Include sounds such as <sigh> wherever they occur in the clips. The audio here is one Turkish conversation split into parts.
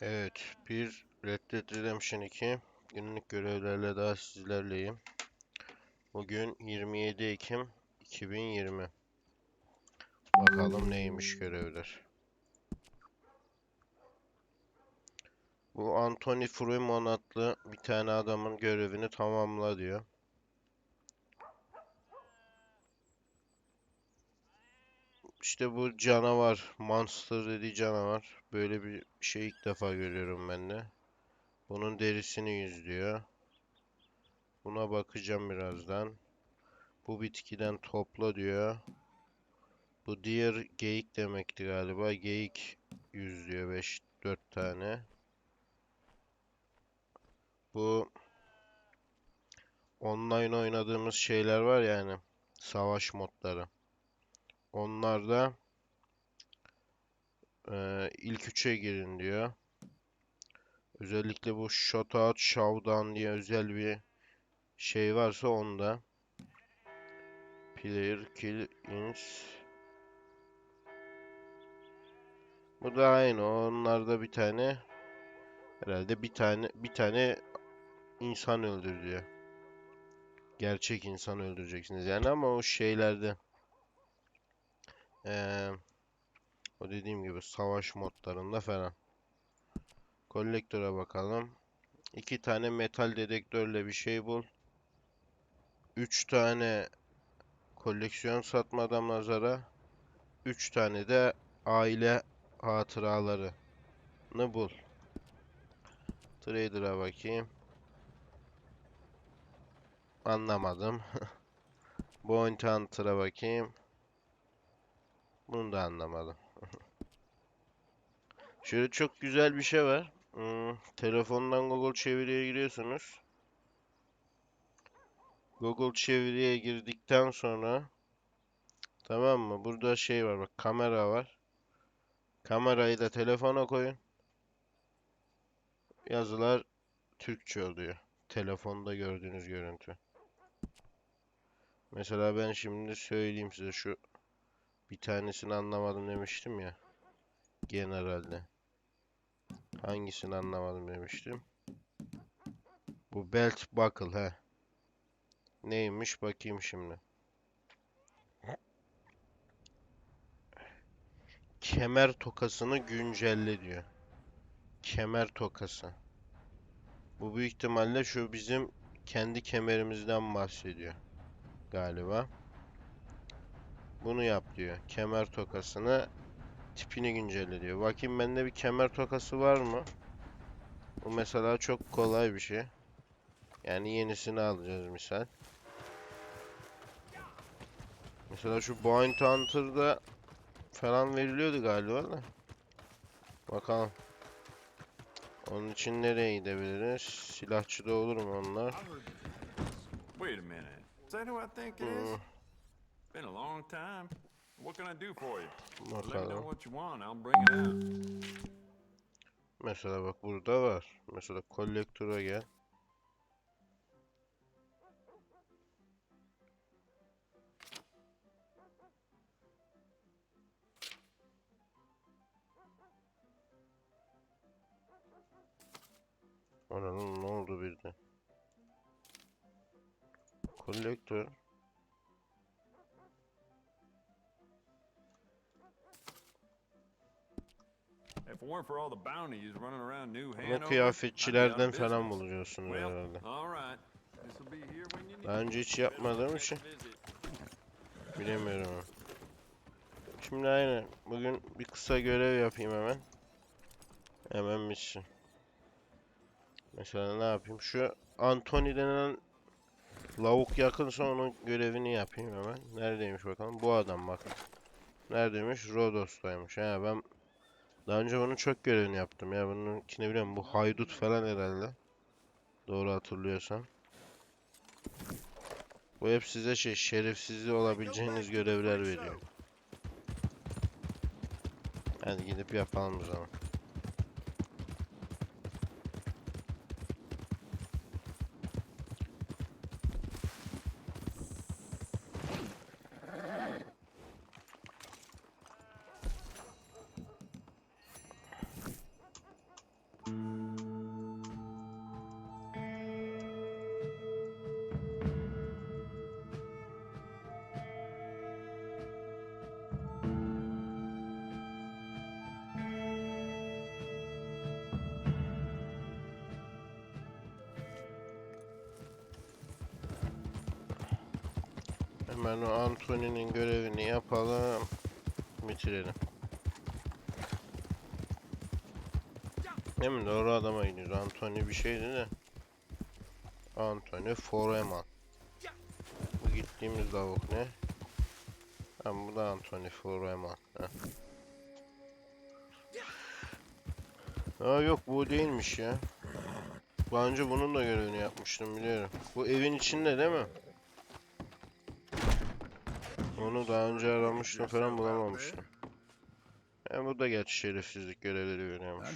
Evet, bir Red Dead Redemption 2 günlük görevlerle daha sizlerleyim. Bugün 27 Ekim 2020. Bakalım neymiş görevler. Bu Anthony Fruimon adlı bir tane adamın görevini tamamla diyor. İşte bu canavar, Monster dediği canavar. Böyle bir şey ilk defa görüyorum ben de. Bunun derisini yüzlüyor. Buna bakacağım birazdan. Bu bitkiden topla diyor. Bu diğer geyik demekti galiba. Geyik yüzlüyor 5 4 tane. Bu online oynadığımız şeyler var yani. Savaş modları. Onlar da eee, ilk üçe girin diyor. Özellikle bu Shootout Showdown diye özel bir şey varsa onda. Player Kill Ins. Bu da aynı. Onlarda bir tane herhalde bir tane bir tane insan öldür diyor. Gerçek insan öldüreceksiniz yani ama o şeylerde eee o dediğim gibi savaş modlarında falan. Kolektöre bakalım. İki tane metal dedektörle bir şey bul. Üç tane koleksiyon satma adam nazara. Üç tane de aile hatıralarını bul. Trader'a bakayım. Anlamadım. <laughs> Bounty Hunter'a bakayım. Bunu da anlamadım. <laughs> Şöyle çok güzel bir şey var. Hmm, telefondan Google çeviriye giriyorsunuz. Google çeviriye girdikten sonra tamam mı? Burada şey var bak kamera var. Kamerayı da telefona koyun. Yazılar Türkçe oluyor. Telefonda gördüğünüz görüntü. Mesela ben şimdi söyleyeyim size şu bir tanesini anlamadım demiştim ya. Generalde. Hangisini anlamadım demiştim. Bu belt buckle he. Neymiş bakayım şimdi. Kemer tokasını güncelle diyor. Kemer tokası. Bu büyük ihtimalle şu bizim kendi kemerimizden bahsediyor. Galiba. Bunu yap diyor. Kemer tokasını tipini güncelle diyor. Bakayım bende bir kemer tokası var mı? Bu mesela çok kolay bir şey. Yani yenisini alacağız misal. Mesela şu Bounty Hunter'da falan veriliyordu galiba da. Bakalım. Onun için nereye gidebiliriz? Silahçıda olur mu onlar? Hmm, Been a long time. What can I do for you? Let me know bakalım. what you want. I'll bring it out. Mesela bak burada var. Mesela kolektöre gel. Oranın ne oldu birden? Kolektör. If it weren't for all the bounties running around New Bunu Hanover, I'd be out kıyafetçilerden falan buluyorsunuz herhalde. Daha önce hiç yapmadığım için bilemiyorum. ama. Şimdi aynen bugün bir kısa görev yapayım hemen. Hemen bitsin. Mesela ne yapayım? Şu Anthony denen lavuk yakınsa onun görevini yapayım hemen. Neredeymiş bakalım? Bu adam bakın. Neredeymiş? Rodos'taymış. Ha ben daha önce bunun çok görevini yaptım ya. Bununkini biliyorum. Bu haydut falan herhalde. Doğru hatırlıyorsam. Bu hep size şey şerefsizliği olabileceğiniz görevler veriyor. Hadi gidip yapalım o zaman. Hemen o Anthony'nin görevini yapalım. Bitirelim. Değil mi? Doğru adama gidiyoruz. Anthony bir şeydi de. Anthony Foreman. Bu gittiğimiz lavuk ne? Tamam bu da Anthony Foreman. Heh. Aa yok bu değilmiş ya. Daha önce bunun da görevini yapmıştım biliyorum. Bu evin içinde değil mi? Onu daha önce aramıştım falan bulamamıştım. E bu da gerçi şerefsizlik görevleri veriyormuş.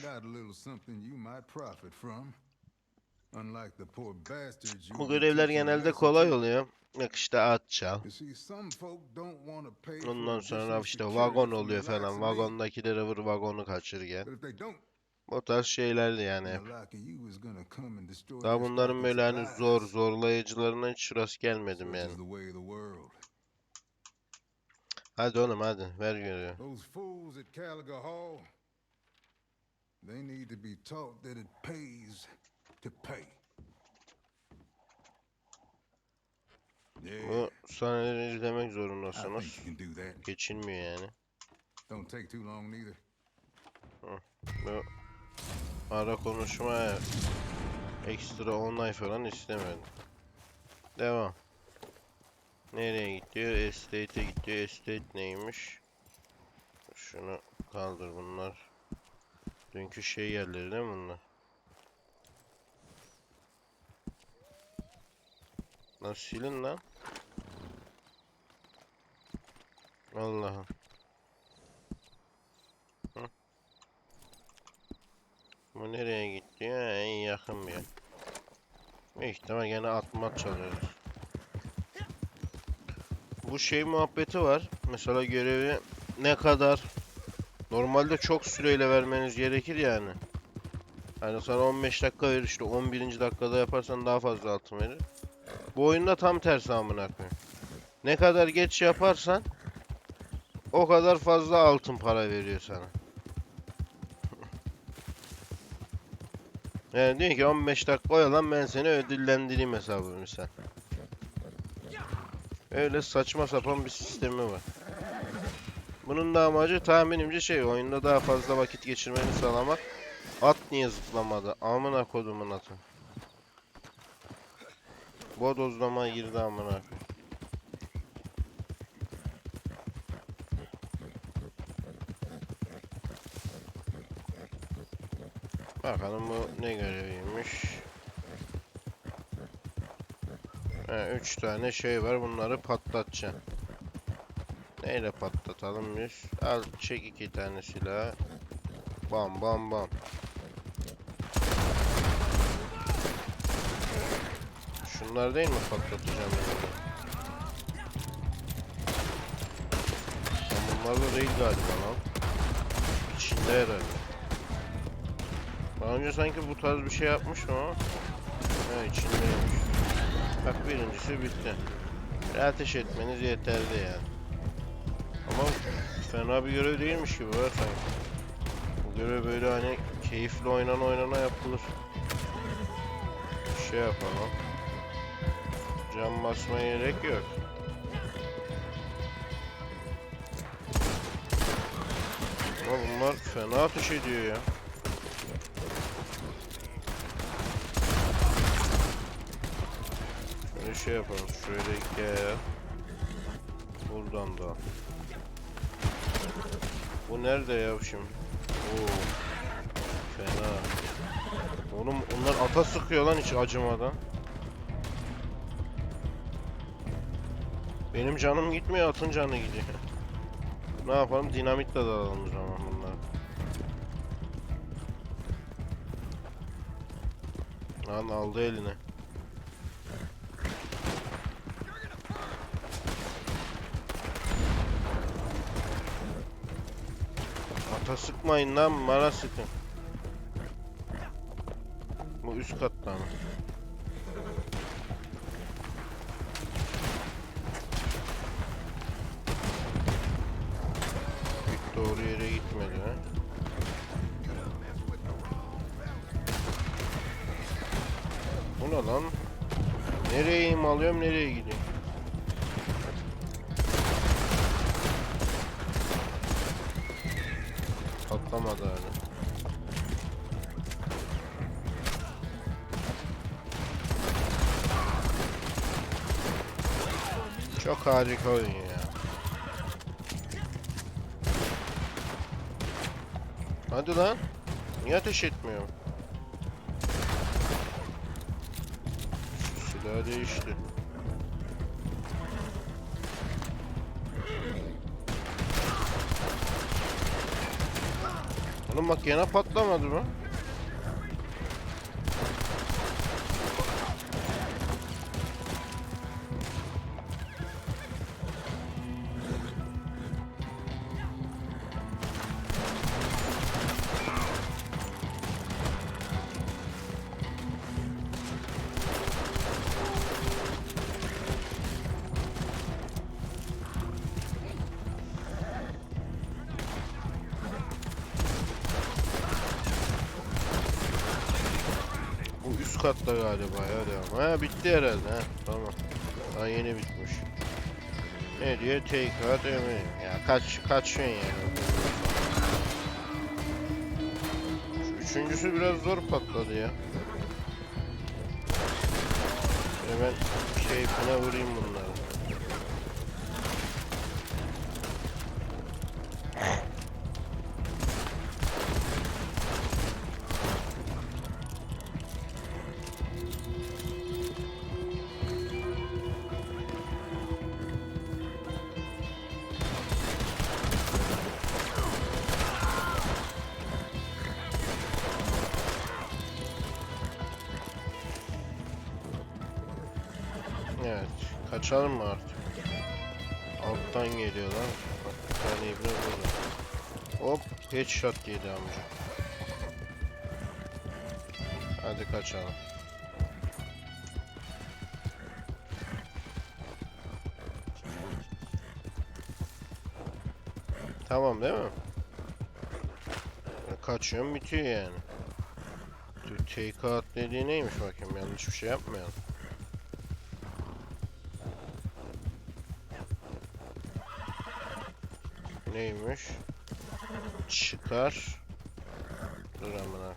Bu görevler genelde kolay oluyor. Yok işte at çal. Ondan sonra işte vagon oluyor falan. me. Vagondakilere vur vagonu kaçır gel. But if they don't, O tarz şeylerdi yani hep. Daha bunların böyle hani zor zorlayıcılarına hiç rast gelmedim yani. Hadi oğlum hadi ver görevi. Those fools at Caliga Hall, they need to be taught that it pays to pay. Yeah, Bu sahneleri izlemek I think zorundasınız. you can do that. Geçilmiyor yani. Don't take too long neither. Bu ara konuşma ekstra onay falan istemedim. Devam. Nereye gidiyor? Estate'e gidiyor. Estate neymiş? Şunu kaldır bunlar. Dünkü şey yerleri değil mi bunlar? Lan silin lan. Allah'ım. Hı. Bu nereye gitti? En yakın bir yer. İhtimal gene atmat çalıyoruz. Bu şey muhabbeti var. Mesela görevi ne kadar normalde çok süreyle vermeniz gerekir yani. Hani sana 15 dakika verir işte 11. dakikada yaparsan daha fazla altın verir. Bu oyunda tam tersi amına koyayım. Ne kadar geç yaparsan o kadar fazla altın para veriyor sana. <laughs> Yani diyor ki 15 dakika oyalan ben seni ödüllendireyim hesabı misal. Öyle saçma sapan bir sistemi var. Bunun da amacı tahminimce şey oyunda daha fazla vakit geçirmeni sağlamak. At niye zıplamadı? Amına kodumun atı. Bodozlama girdi amına. Bakalım bu ne göreviymiş. He, üç tane şey var. Bunları patlatacaksın. Neyle patlatalım biz? Al çek iki tane silah. Bam bam bam. Şunlar değil mi patlatacağım? Lan bunlar da değil galiba lan. İçinde herhalde. Daha önce sanki bu tarz bir şey yapmıştım ama. Ha içindeymiş. Birincisi bitti. Ateş etmeniz yeterli yani. Ama fena bir görev değilmiş gibi var. Bu görev böyle hani keyifli oynan oynana yapılır. Bir şey yapalım. Cam basmaya gerek yok. Ama bunlar fena ateş ediyor ya. Şey yapalım. Şöyle gel. Buradan da. Bu nerede ya şimdi? Oo. Fena. Oğlum onlar ata sıkıyor lan hiç acımadan. Benim canım gitmiyor, atın canı gidiyor. Ne yapalım? Dinamitle dalalım o zaman bunlar. Lan aldı eline. Ata sıkmayın lan, bana sıkın. Bu üst katta mı? Pek doğru yere gitmedi ha. Bu ne lan? Nereye alıyorum nereye gidiyorum? Patlamadı hala. Çok harika oyun ya. Hadi lan. Niye ateş etmiyor? Silah değişti. Oğlum bak gene patlamadı mı? Üst katta galiba ya devam. Ha bitti herhalde ha. Tamam. Daha yeni bitmiş. Ne diyor? Take out emin. Ya kaç kaçıyorsun yani. Şu üçüncüsü biraz zor patladı ya. Hemen keyfine vurayım bunları. Kaçalım mı artık? Alttan geliyorlar. Bak bir tane ibne burada. Hop headshot yedi amca. Hadi kaçalım. Tamam değil mi? Kaçıyorum bitiyor yani. Take out dediği neymiş bakayım yanlış bir şey yapmayalım. Neymiş? Çıkar. Dur amına.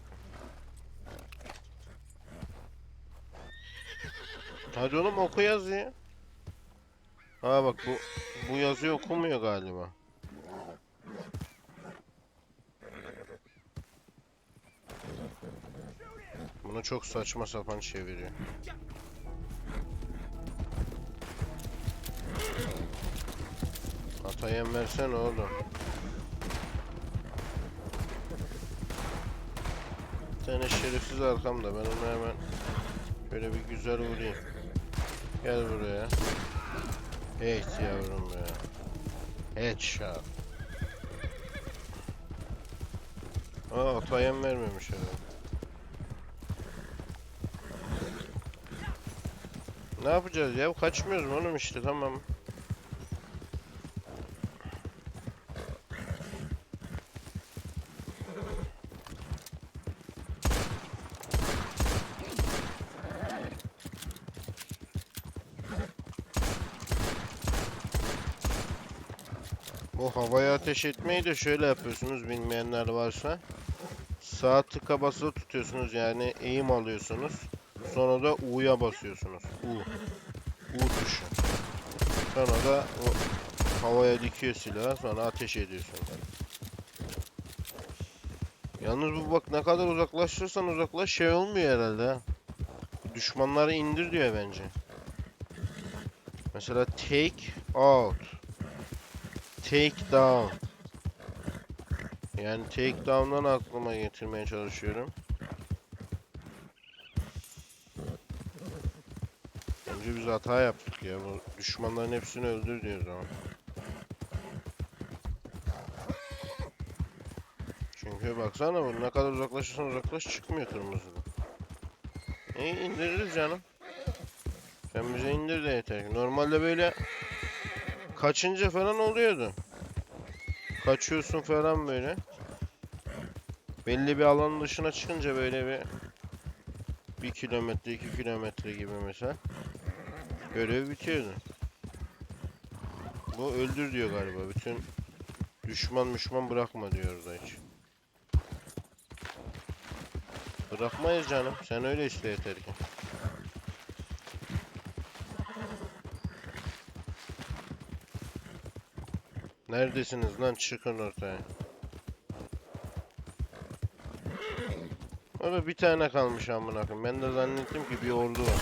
Hadi oğlum oku yazıyı. Ha bak bu bu yazıyı okumuyor galiba. Bunu çok saçma sapan çeviriyor. Atayem versene oğlum. Bir tane şerefsiz arkamda. Ben onu hemen şöyle bir güzel vurayım. Gel buraya. Evet yavrum ya. Headshot. Aa atayem vermemiş herhalde. Ne yapacağız ya? Kaçmıyoruz oğlum işte tamam. Bu havaya ateş etmeyi de şöyle yapıyorsunuz bilmeyenler varsa. Sağ tıka basılı tutuyorsunuz yani eğim alıyorsunuz. Sonra da U'ya basıyorsunuz. U. U tuşu. Sonra da o havaya dikiyor silahı sonra ateş ediyorsunuz. Yalnız bu bak ne kadar uzaklaştırırsan uzaklaş şey olmuyor herhalde ha. Düşmanları indir diyor bence. Mesela take out. Take down. Yani take down'dan aklıma getirmeye çalışıyorum. Bence biz hata yaptık ya. Bu düşmanların hepsini öldür diyor o zaman. Çünkü baksana bu ne kadar uzaklaşırsan uzaklaş çıkmıyor kırmızıda. İyi indiririz canım. Sen bize indir de yeter. Normalde böyle kaçınca falan oluyordu. Kaçıyorsun falan böyle. Belli bir alanın dışına çıkınca böyle bir bir kilometre, iki kilometre gibi mesela görev bitiyordu. Bu öldür diyor galiba. Bütün düşman düşman bırakma diyor orada hiç. Bırakmayız canım. Sen öyle iste yeter ki. Neredesiniz lan? Çıkın ortaya. Orada bir tane kalmış amına koyayım. Ben de zannettim ki bir ordu var.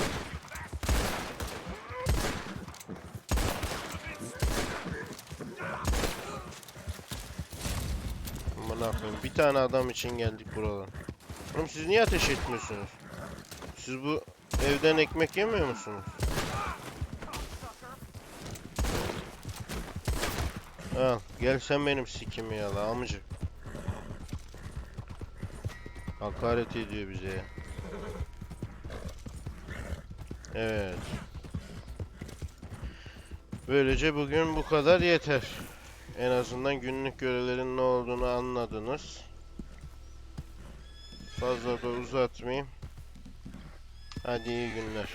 Amına koyayım. Bir tane adam için geldik buradan. Oğlum siz niye ateş etmiyorsunuz? Siz bu evden ekmek yemiyor musunuz? Al gel sen benim sikimi yala amcı. Hakaret ediyor bize. Evet. Böylece bugün bu kadar yeter. En azından günlük görevlerin ne olduğunu anladınız. Fazla da uzatmayayım. Hadi iyi günler.